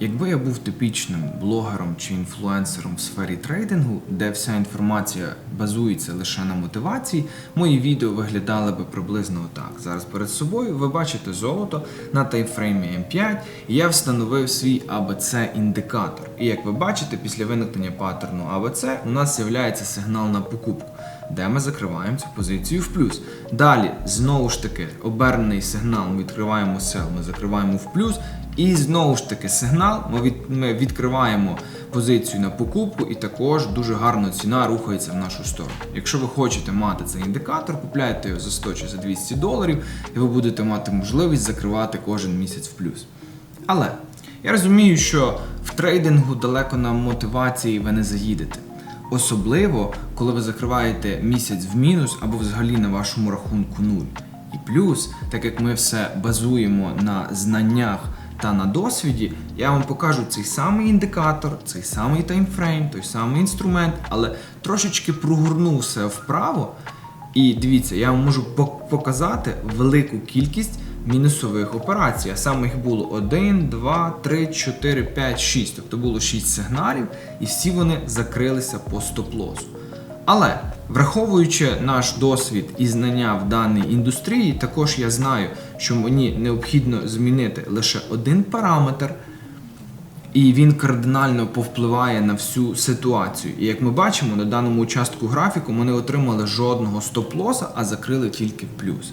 Якби я був типічним блогером чи інфлюенсером в сфері трейдингу, де вся інформація базується лише на мотивації, мої відео виглядали би приблизно отак. Зараз перед собою ви бачите золото на таймфреймі M5, і я встановив свій ABC індикатор. І як ви бачите, після виникнення паттерну ABC у нас з'являється сигнал на покупку, де ми закриваємо цю позицію в плюс. Далі знову ж таки обернений сигнал. Ми відкриваємо сел, ми закриваємо в плюс. І знову ж таки сигнал. Ми, від, ми відкриваємо позицію на покупку, і також дуже гарно ціна рухається в нашу сторону. Якщо ви хочете мати цей індикатор, купляйте його за 100 чи за 200 доларів, і ви будете мати можливість закривати кожен місяць в плюс. Але я розумію, що в трейдингу далеко на мотивації ви не заїдете. Особливо, коли ви закриваєте місяць в мінус або взагалі на вашому рахунку нуль. І плюс, так як ми все базуємо на знаннях та на досвіді, я вам покажу цей самий індикатор, цей самий таймфрейм, той самий інструмент, але трошечки прогорну все вправо. І дивіться, я вам можу показати велику кількість мінусових операцій. А саме їх було 1, 2, 3, 4, 5, 6. Тобто було 6 сигналів, і всі вони закрилися по стоп-лосу. Але враховуючи наш досвід і знання в даній індустрії, також я знаю, що мені необхідно змінити лише один параметр, і він кардинально повпливає на всю ситуацію. І як ми бачимо, на даному участку графіку ми не отримали жодного стоп-лоса, а закрили тільки плюс.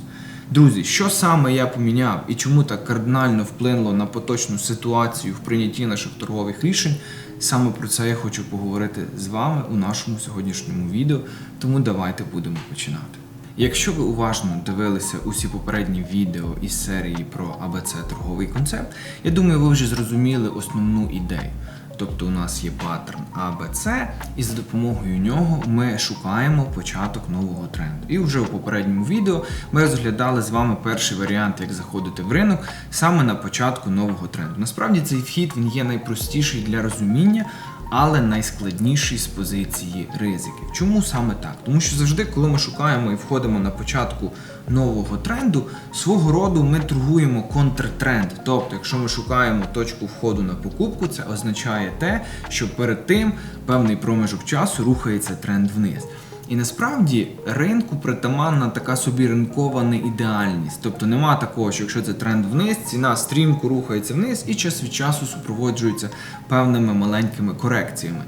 Друзі, що саме я поміняв і чому так кардинально вплинуло на поточну ситуацію в прийнятті наших торгових рішень? Саме про це я хочу поговорити з вами у нашому сьогоднішньому відео, тому давайте будемо починати. Якщо ви уважно дивилися усі попередні відео із серії про ABC торговий концепт, я думаю, ви вже зрозуміли основну ідею. Тобто у нас є паттерн ABC, і за допомогою нього ми шукаємо початок нового тренду. І вже у попередньому відео ми розглядали з вами перший варіант, як заходити в ринок саме на початку нового тренду. Насправді цей вхід він є найпростіший для розуміння, але найскладніший з позиції ризиків. Чому саме так? Тому що завжди, коли ми шукаємо і входимо на початку нового тренду, свого роду ми торгуємо контртренд. Тобто, якщо ми шукаємо точку входу на покупку, це означає те, що перед тим певний проміжок часу рухається тренд вниз. І насправді ринку притаманна така собі ринкова неідеальність. Тобто нема такого, що якщо це тренд вниз, ціна стрімко рухається вниз і час від часу супроводжується певними маленькими корекціями.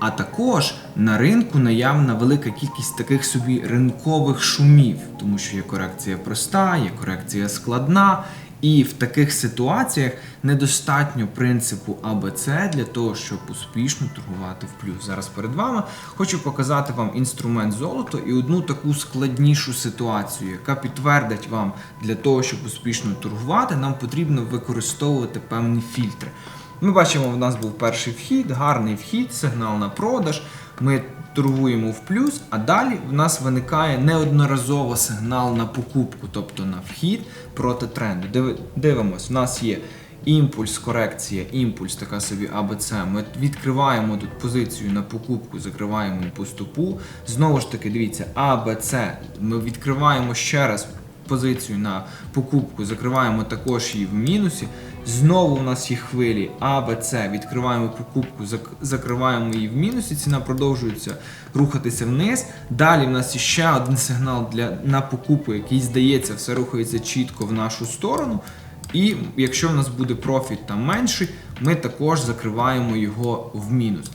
А також на ринку наявна велика кількість таких собі ринкових шумів, тому що є корекція проста, є корекція складна. І в таких ситуаціях недостатньо принципу АБЦ для того, щоб успішно торгувати в плюс. Зараз перед вами хочу показати вам інструмент золото і одну таку складнішу ситуацію, яка підтвердить вам для того, щоб успішно торгувати, нам потрібно використовувати певні фільтри. Ми бачимо, в нас був перший вхід, гарний вхід, сигнал на продаж. Ми торгуємо в плюс, а далі в нас виникає неодноразово сигнал на покупку, тобто на вхід проти тренду. Диви- Дивимось, в нас є імпульс, корекція, імпульс, така собі АБЦ. Ми відкриваємо тут позицію на покупку, закриваємо по стопу. Знову ж таки, дивіться, АБЦ. Ми відкриваємо ще раз позицію на покупку, закриваємо також її в мінусі. Знову у нас є хвилі А, Б, С. Відкриваємо покупку, зак- закриваємо її в мінусі. Ціна продовжується рухатися вниз. Далі в нас ще один сигнал для на покупку, який здається, все рухається чітко в нашу сторону. І якщо в нас буде профіт там менший, ми також закриваємо його в мінус.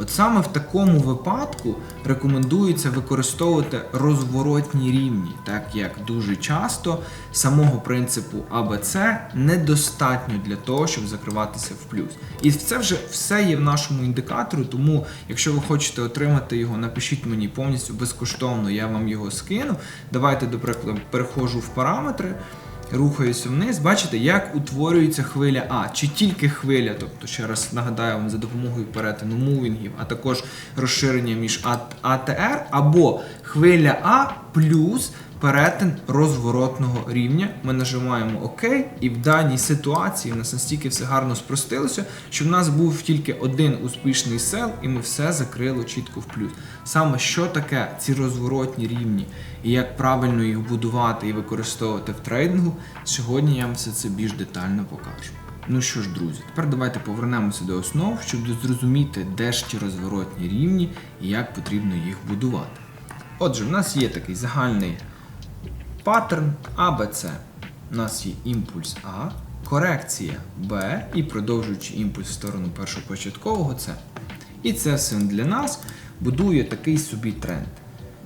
От саме в такому випадку рекомендується використовувати розворотні рівні, так як дуже часто самого принципу АБЦ недостатньо для того, щоб закриватися в плюс. І це вже все є в нашому індикаторі, тому якщо ви хочете отримати його, напишіть мені повністю безкоштовно, я вам його скину. Давайте, до прикладу, переходжу в параметри. Рухаюся вниз, бачите, як утворюється хвиля А, чи тільки хвиля, тобто ще раз нагадаю вам за допомогою перетину мувінгів, а також розширення між АТР, або хвиля А плюс перетин розворотного рівня. Ми нажимаємо ОК, і в даній ситуації в нас настільки все гарно спростилося, що в нас був тільки один успішний сел, і ми все закрили чітко в плюс. Саме що таке ці розворотні рівні і як правильно їх будувати і використовувати в трейдингу, сьогодні я вам все це більш детально покажу. Ну що ж, друзі, тепер давайте повернемося до основ, щоб зрозуміти, де ж ті розворотні рівні і як потрібно їх будувати. Отже, в нас є такий загальний паттерн А, Б, У нас є імпульс А, корекція Б і продовжуючи імпульс в сторону першопочаткового С. І це все для нас будує такий собі тренд.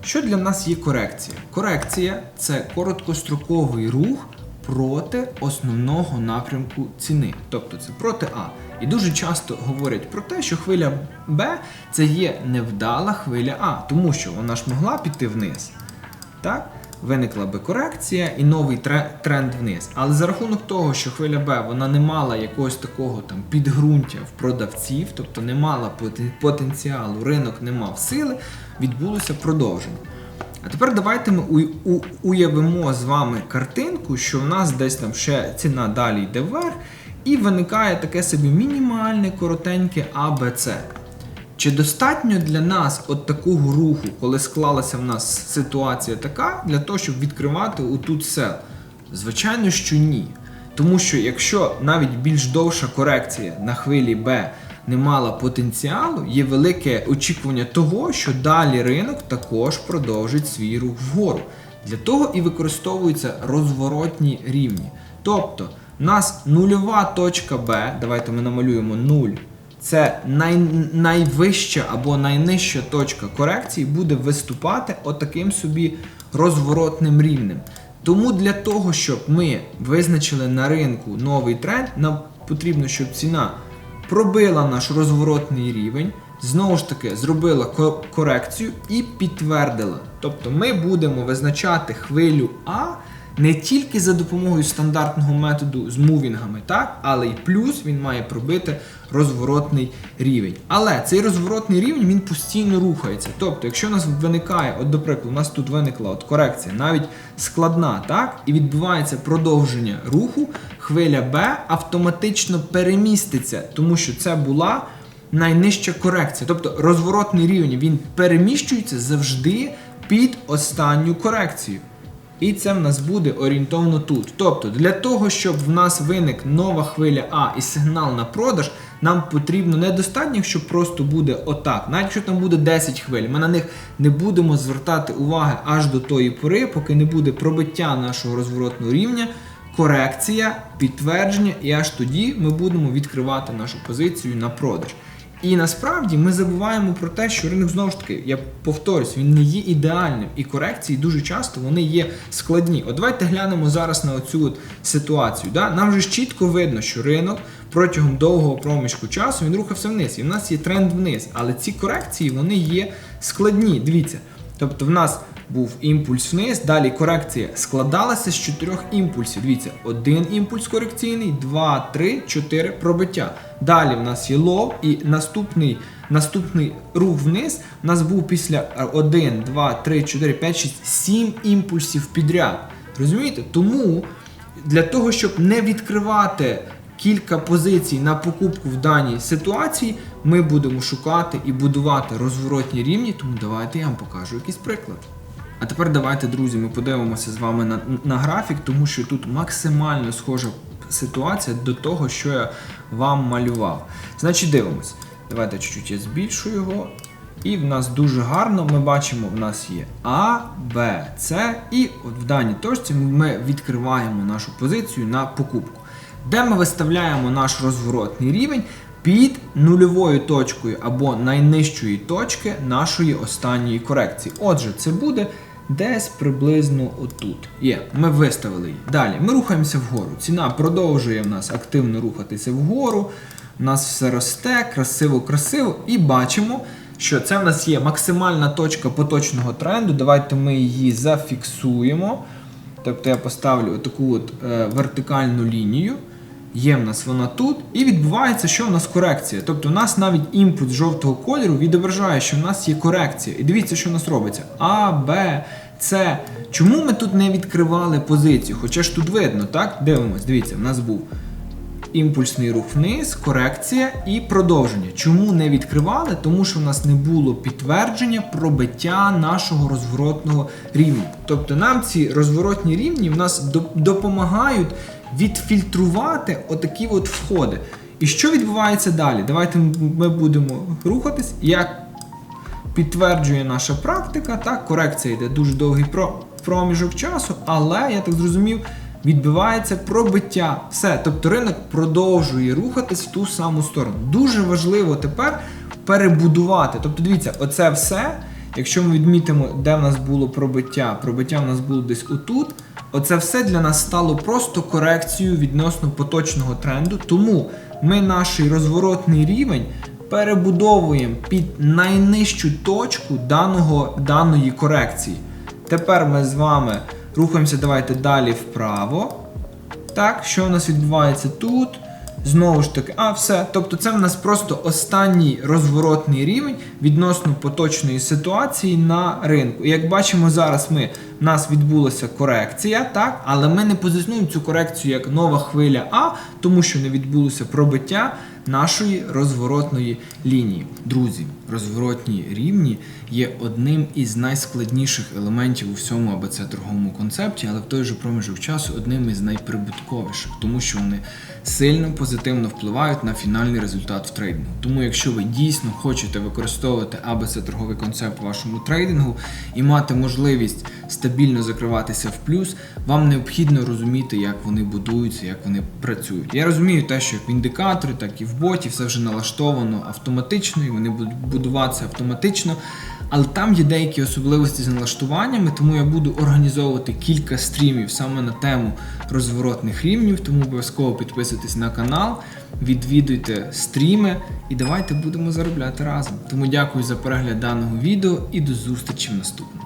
Що для нас є корекція? Корекція це короткостроковий рух проти основного напрямку ціни, тобто це проти А. І дуже часто говорять про те, що хвиля Б це є невдала хвиля А, тому що вона ж могла піти вниз. Так? Виникла би корекція і новий тренд вниз. Але за рахунок того, що хвиля Б вона не мала якогось такого там підґрунтя в продавців, тобто не мала потенціалу, ринок не мав сили, відбулося продовження. А тепер давайте ми уявимо з вами картинку, що в нас десь там ще ціна далі йде вверх, і виникає таке собі мінімальне коротеньке АБЦ. Чи достатньо для нас от такого руху, коли склалася в нас ситуація така, для того, щоб відкривати отут сел? Звичайно, що ні. Тому що якщо навіть більш довша корекція на хвилі Б не мала потенціалу, є велике очікування того, що далі ринок також продовжить свій рух вгору. Для того і використовуються розворотні рівні. Тобто, у нас нульова точка Б, давайте ми намалюємо 0, це най, найвища або найнижча точка корекції буде виступати отаким собі розворотним рівнем. Тому для того, щоб ми визначили на ринку новий тренд, нам потрібно, щоб ціна пробила наш розворотний рівень, знову ж таки зробила корекцію і підтвердила. Тобто ми будемо визначати хвилю А не тільки за допомогою стандартного методу з мувінгами, так, але й плюс він має пробити розворотний рівень. Але цей розворотний рівень він постійно рухається. Тобто, якщо у нас виникає, от, до прикладу, у нас тут виникла от корекція, навіть складна, так, і відбувається продовження руху, хвиля Б автоматично переміститься, тому що це була найнижча корекція. Тобто розворотний рівень він переміщується завжди під останню корекцію. І це в нас буде орієнтовно тут. Тобто, для того, щоб в нас виник нова хвиля А і сигнал на продаж, нам потрібно недостатньо, якщо просто буде отак. Навіть якщо там буде 10 хвиль, ми на них не будемо звертати уваги аж до тої пори, поки не буде пробиття нашого розворотного рівня, корекція, підтвердження, і аж тоді ми будемо відкривати нашу позицію на продаж. І насправді ми забуваємо про те, що ринок знову ж таки, я повторюсь, він не є ідеальним, і корекції дуже часто вони є складні. От давайте глянемо зараз на оцю от ситуацію. Да? Нам же чітко видно, що ринок протягом довгого проміжку часу він рухався вниз, і в нас є тренд вниз. Але ці корекції вони є складні. Дивіться. Тобто в нас був імпульс вниз, далі корекція складалася з чотирьох імпульсів. Дивіться, один імпульс корекційний, два, три, чотири пробиття. Далі в нас є лов, і наступний, наступний рух вниз у нас був після 1, 2, 3, 4, 5, 6, 7 імпульсів підряд. Розумієте? Тому для того, щоб не відкривати кілька позицій на покупку в даній ситуації, ми будемо шукати і будувати розворотні рівні, тому давайте я вам покажу якийсь приклад. А тепер давайте, друзі, ми подивимося з вами на, на графік, тому що тут максимально схожа ситуація до того, що я вам малював. Значить, дивимось. Давайте чуть-чуть я збільшу його. І в нас дуже гарно ми бачимо, в нас є А, Б, С, і от в даній точці ми відкриваємо нашу позицію на покупку, де ми виставляємо наш розворотний рівень під нульовою точкою або найнижчої точки нашої останньої корекції. Отже, це буде десь приблизно отут. Є, ми виставили її. Далі ми рухаємося вгору. Ціна продовжує в нас активно рухатися вгору. У нас все росте, красиво, красиво, і бачимо, що це в нас є максимальна точка поточного тренду. Давайте ми її зафіксуємо. Тобто я поставлю таку от е, вертикальну лінію. Є в нас вона тут, і відбувається, що в нас корекція. Тобто, у нас навіть імпульс жовтого кольору відображає, що в нас є корекція. І дивіться, що в нас робиться: А, Б, С. Чому ми тут не відкривали позицію? Хоча ж тут видно, так? Дивимось, дивіться, в нас був імпульсний рух вниз, корекція і продовження. Чому не відкривали? Тому що в нас не було підтвердження пробиття нашого розворотного рівня. Тобто нам ці розворотні рівні в нас допомагають відфільтрувати отакі от входи. І що відбувається далі? Давайте ми будемо рухатись. Як підтверджує наша практика, так, корекція йде дуже довгий проміжок часу, але я так зрозумів, відбувається пробиття. Все, тобто ринок продовжує рухатись в ту саму сторону. Дуже важливо тепер перебудувати. Тобто, дивіться, оце все. Якщо ми відмітимо, де в нас було пробиття, пробиття в нас було десь отут. Оце все для нас стало просто корекцією відносно поточного тренду. Тому ми наш розворотний рівень перебудовуємо під найнижчу точку даного, даної корекції. Тепер ми з вами рухаємося давайте далі вправо. Так, що у нас відбувається тут? Знову ж таки, а все. Тобто це в нас просто останній розворотний рівень відносно поточної ситуації на ринку. І як бачимо, зараз ми, в нас відбулася корекція, так, але ми не позиціонуємо цю корекцію як нова хвиля А, тому що не відбулося пробиття нашої розворотної лінії. Друзі, розворотні рівні є одним із найскладніших елементів у всьому АБЦ торговому концепті, але в той же проміжок часу одним із найприбутковіших, тому що вони сильно позитивно впливають на фінальний результат в трейдингу. Тому, якщо ви дійсно хочете використовувати АБЦ торговий концепт в вашому трейдингу і мати можливість стабільно закриватися в плюс, вам необхідно розуміти, як вони будуються, як вони працюють. Я розумію те, що як в індикаторі, так і в боті все вже налаштовано автоматично, і вони будуть будуватися автоматично. Але там є деякі особливості з налаштуваннями, тому я буду організовувати кілька стрімів саме на тему розворотних рівнів. Тому обов'язково підписуйтесь на канал, відвідуйте стріми і давайте будемо заробляти разом. Тому дякую за перегляд даного відео і до зустрічі в наступному.